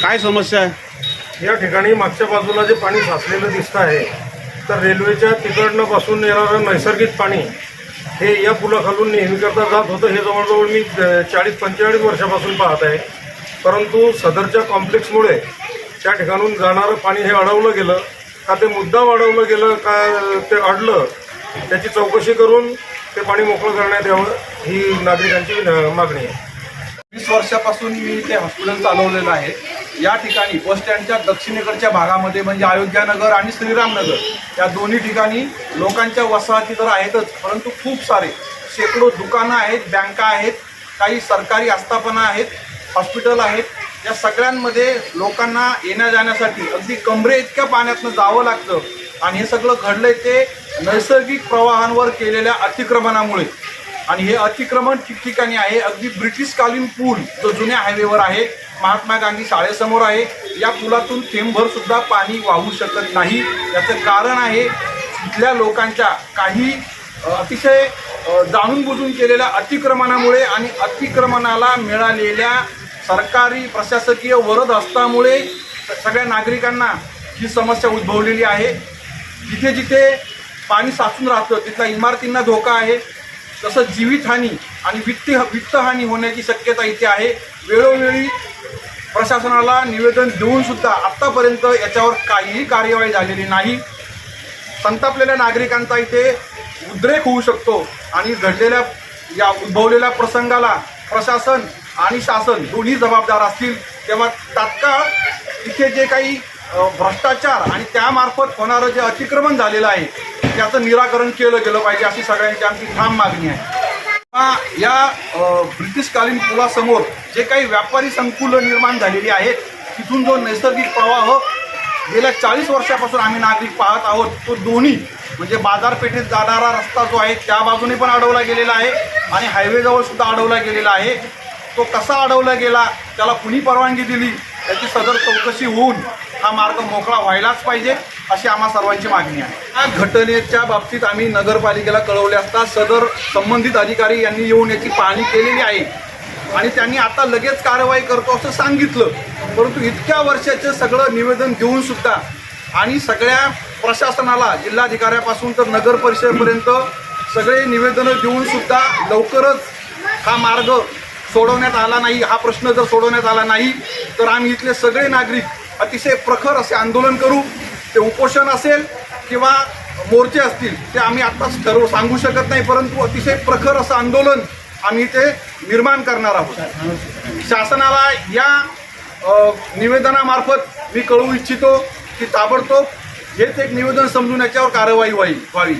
काय समस्या आहे? या ठिकाणी मागच्या बाजूला जे पाणी साचलेलं दिसतं आहे तर रेल्वेच्या तिकडनं पासून येणारं नैसर्गिक पाणी हे या पुलाखालून नेहमीकरता जात होतं. हे जवळजवळ मी चाळीस पंचेचाळीस वर्षापासून पाहत आहे. परंतु सदरच्या कॉम्प्लेक्समुळे त्या ठिकाणून जाणारं पाणी हे अडवलं गेलं. का ते मुद्दाम अडवलं गेलं का ते अडलं त्याची चौकशी करून ते पाणी मोकळं करण्यात यावं ही नागरिकांची मागणी आहे. वीस वर्षापासून मी ते हॉस्पिटल चालवलेलं आहे. या ठिकाणी बस स्टँडच्या दक्षिणेकडच्या भागामध्ये म्हणजे अयोध्यानगर आणि श्रीरामनगर या दोन्ही ठिकाणी लोकांच्या वसाहती तर आहेतच परंतु खूप सारे शेकडो दुकानं आहेत बँका आहेत काही सरकारी आस्थापना आहेत हॉस्पिटल आहेत. या सगळ्यांमध्ये लोकांना येण्या जाण्यासाठी अगदी कमरे इतक्या पाण्यातनं जावं लागतं. आणि हे सगळं घडलंय ते नैसर्गिक प्रवाहांवर केलेल्या अतिक्रमणामुळे. आणि हे अतिक्रमण ठिकठिकाणी आहे. अगदी ब्रिटिशकालीन पूल जो जुन्या हायवेवर आहे महात्मा गांधी शाळेसमोर आहे. या पुलातून थेंबभर सुद्धा पाणी वाहू शकत नाही. याचं कारण आहे इथल्या लोकांच्या काही अतिशय जाणून बुजून केलेल्या अतिक्रमणामुळे आणि अतिक्रमणाला मिळालेल्या सरकारी प्रशासकीय वरद हस्तामुळे सगळ्या नागरिकांना ही समस्या उद्भवलेली आहे. जिथे जिथे पाणी साचून राहतं तिथल्या इमारतींना धोका आहे. तसंच जीवितहानी आणि वित्त वित्तहानी होण्याची शक्यता इथे आहे. वेळोवेळी प्रशासनाला निवेदन देऊनसुद्धा आत्तापर्यंत याच्यावर काहीही कार्यवाही झालेली नाही. संतापलेल्या नागरिकांचा इथे उद्रेक होऊ शकतो आणि घडलेल्या या उद्भवलेल्या प्रसंगाला प्रशासन आणि शासन दोन्ही जबाबदार असतील तेव्हा तात्काळ इथे जे काही भ्रष्टाचार आणि त्यामार्फत होणारं जे अतिक्रमण झालेलं आहे त्याचं निराकरण केलं गेलं पाहिजे अशी सगळ्यांची आमची ठाम मागणी आहे. या ब्रिटिशकालीन पुलासमोर जे काही व्यापारी संकुलं निर्माण झालेली आहेत तिथून जो नैसर्गिक प्रवाह गेल्या चाळीस वर्षापासून आम्ही नागरिक पाहत आहोत तो दोन्ही म्हणजे बाजारपेठेत जाणारा रस्ता जो आहे त्या बाजूने पण अडवला गेलेला आहे आणि हायवेजवळ सुद्धा अडवला गेलेला आहे. तो कसा अडवला गेला त्याला कुणी परवानगी दिली त्याची सदर चौकशी होऊन हा मार्ग मोकळा व्हायलाच पाहिजे. अशी आम्हा सर्वांची मागणी आहे. या घटनेच्या बाबतीत आम्ही नगरपालिकेला कळवले असता सदर संबंधित अधिकारी यांनी येऊन याची पाहणी केलेली आहे. आणि त्यांनी आता लगेच कारवाई करतो असं सांगितलं. परंतु इतक्या वर्षाचं सगळं निवेदन देऊन सुद्धा आणि सगळ्या प्रशासनाला जिल्हाधिकाऱ्यापासून तर नगर परिषदेपर्यंत सगळे निवेदनं देऊन सुद्धा लवकरच हा मार्ग सोडवण्यात आला नाही. हा प्रश्न जर सोडवण्यात आला नाही तर आम्ही इथले सगळे नागरिक अतिशय प्रखर असे आंदोलन करू. ते उपोषण असेल किंवा मोर्चे असतील ते आम्ही आत्ताच ठरवू सांगू शकत नाही परंतु अतिशय प्रखर असं आंदोलन आम्ही ते निर्माण करणार आहोत. शासनाला या निवेदनामार्फत मी कळवू इच्छितो की ताबडतोब हेच एक निवेदन समजून याच्यावर कारवाई व्हावी व्हावी.